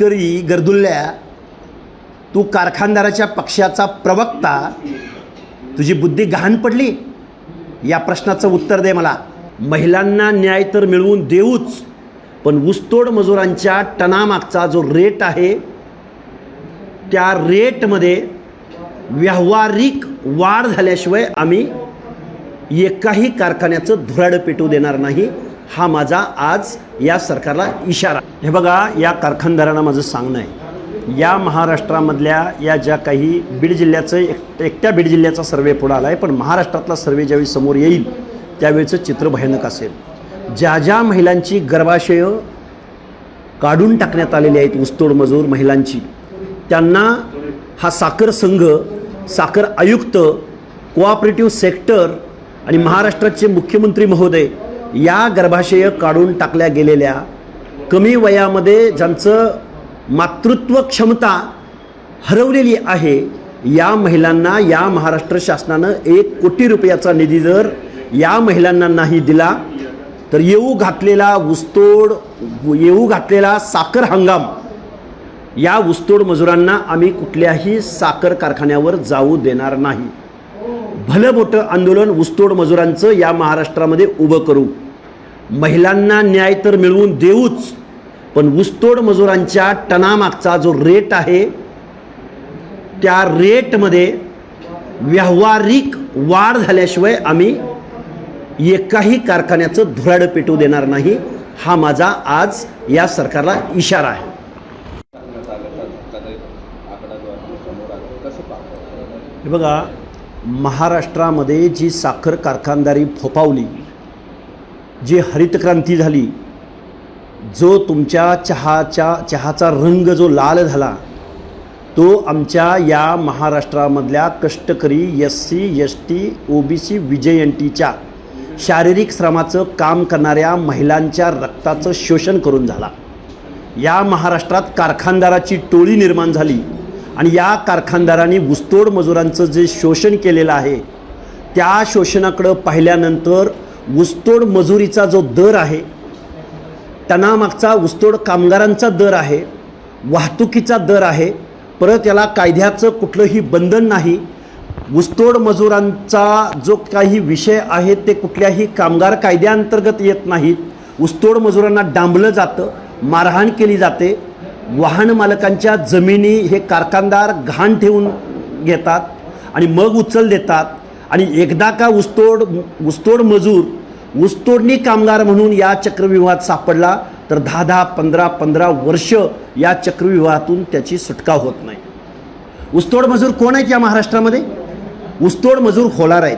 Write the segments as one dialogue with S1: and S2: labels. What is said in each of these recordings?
S1: मिटकरी गर्दुल्ल्या तू कारखानदाराच्या पक्षाचा प्रवक्ता तुझी बुद्धी घाण पडली? या प्रश्नाचं उत्तर दे मला. महिलांना न्याय तर मिळवून देऊच पण ऊसतोड मजुरांच्या टनामागचा जो रेट आहे त्या रेटमध्ये व्यावहारिक वाढ झाल्याशिवाय आम्ही एकाही कारखान्याचं धुराड पेटू देणार नाही. हा माझा आज या सरकारला इशारा. हे बघा या कारखानदारांना माझं सांगणं आहे. या महाराष्ट्रामधल्या या ज्या काही बीड जिल्ह्याचं एक एकट्या बीड जिल्ह्याचा सर्वे पुढं आला आहे पण महाराष्ट्रातला सर्वे ज्यावेळी समोर येईल त्यावेळेचं चित्र भयानक असेल. ज्या ज्या महिलांची गर्भाशय काढून टाकण्यात आलेली आहेत ऊसतोड मजूर महिलांची त्यांना हा साखर संघ साखर आयुक्त कोऑपरेटिव्ह सेक्टर आणि महाराष्ट्राचे मुख्यमंत्री महोदय या गर्भाशय काढून टाकल्या गेलेल्या कमी वयामध्ये ज्यांचं मातृत्व क्षमता हरवलेली आहे या महिलांना या महाराष्ट्र शासनानं एक कोटी रुपयाचा निधी जर या महिलांना नाही दिला तर येऊ घातलेला ऊसतोड येऊ घातलेला साखर हंगाम या ऊसतोड मजुरांना आम्ही कुठल्याही साखर कारखान्यावर जाऊ देणार नाही. भलं मोठं आंदोलन ऊसतोड मजुरांचं या महाराष्ट्रामध्ये उभं करू. महिलांना न्याय तर मिळवून देऊच पण ऊसतोड मजुरांच्या टनामागचा जो रेट आहे त्या रेटमध्ये व्यावहारिक वाढ झाल्याशिवाय आम्ही एकाही कारखान्याचं धुराडं पेटू देणार नाही हा माझा आज या सरकारला इशारा आहे. हे बघा महाराष्ट्रामध्ये जी साखर कारखानदारी फोपावली जी हरितक्रांती झाली जो तुमच्या चहाच्या चहाचा रंग जो लाल झाला तो आमच्या या महाराष्ट्रामधल्या कष्टकरी S C S T O B C विजयंतीच्या शारीरिक श्रमाचं काम करणाऱ्या महिलांच्या रक्ताचं शोषण करून झाला. या महाराष्ट्रात कारखानदाराची टोळी निर्माण झाली आणि या कारखानदारांनी ऊसतोड मजुरांचं जे शोषण केलेलं आहे त्या शोषणाकडं पाहिल्यानंतर ऊसतोड मजुरीचा जो दर आहे टनामागचा ऊसतोड कामगारांचा दर आहे वाहतुकीचा दर आहे परत याला कायद्याचं कुठलंही बंधन नाही ऊसतोड मजुरांचा जो काही विषय आहे ते कुठल्याही कामगार कायद्याअंतर्गत येत नाहीत. ऊसतोड मजुरांना डांबलं जातं मारहाण केली जाते वाहन मालकांच्या जमिनी हे कारखानदार घाण ठेवून घेतात आणि मग उचल देतात. आणि एकदा का ऊसतोड ऊसतोड मजूर ऊसतोडणी कामगार म्हणून या चक्रव्यूहात सापडला तर दहा दहा पंधरा पंधरा वर्ष या चक्रव्यूहातून त्याची सुटका होत नाही. ऊसतोड मजूर कोण आहेत या महाराष्ट्रामध्ये? ऊसतोड मजूर होणार आहेत.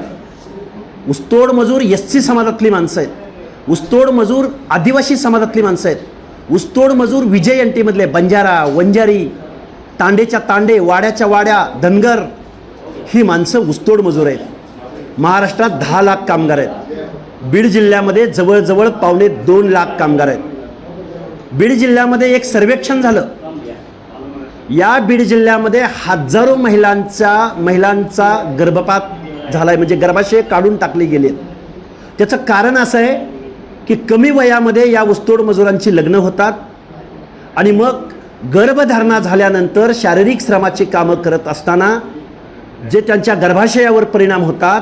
S1: ऊसतोड मजूर एस सी समाजातली माणसं आहेत. ऊसतोड मजूर आदिवासी समाजातली माणसं आहेत. ऊसतोड मजूर विजय एंटीमधले बंजारा वंजारी तांडेच्या तांडे वाड्याच्या वाड्या धनगर ही माणसं ऊसतोड मजूर आहेत. महाराष्ट्रात दहा लाख कामगार आहेत. बीड जिल्ह्यामध्ये जवळजवळ पावणे दोन लाख कामगार आहेत. बीड जिल्ह्यामध्ये एक सर्वेक्षण झालं. या बीड जिल्ह्यामध्ये हजारो महिलांचा महिलांचा गर्भपात झाला आहे म्हणजे गर्भाशय काढून टाकले गेले त्याचं कारण असं आहे की कमी वयामध्ये या ऊसतोड मजुरांची लग्न होतात आणि मग गर्भधारणा झाल्यानंतर शारीरिक श्रमाची कामं करत असताना जे त्यांच्या गर्भाशयावर परिणाम होतात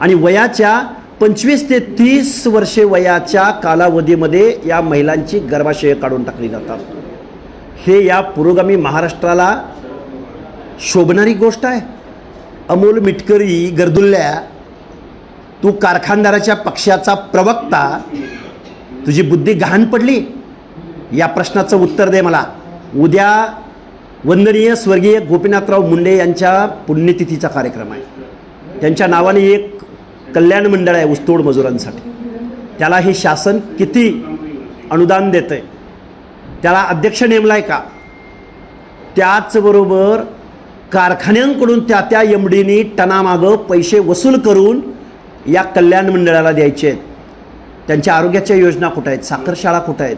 S1: आणि वयाच्या पंचवीस ते तीस वर्षे वयाच्या कालावधीमध्ये या महिलांची गर्भाशय काढून टाकली जातात. हे या पुरोगामी महाराष्ट्राला शोभणारी गोष्ट आहे. अमोल मिटकरी गर्दुल्ल्या तू कारखानदाराच्या पक्षाचा प्रवक्ता तुझी बुद्धी गहाण पडली? या प्रश्नाचं उत्तर दे मला. उद्या वंदनीय स्वर्गीय गोपीनाथराव मुंडे यांच्या पुण्यतिथीचा कार्यक्रम आहे. त्यांच्या नावाने एक कल्याण मंडळ आहे ऊसतोड मजुरांसाठी. त्याला हे शासन किती अनुदान देतं आहे त्याला अध्यक्ष नेमला आहे का त्याचबरोबर कारखान्यांकडून त्या त्या एम डीनी टनामागं पैसे वसूल करून या कल्याण मंडळाला द्यायचे आहेत. त्यांच्या आरोग्याच्या योजना कुठं आहेत? साखरशाळा कुठं आहेत?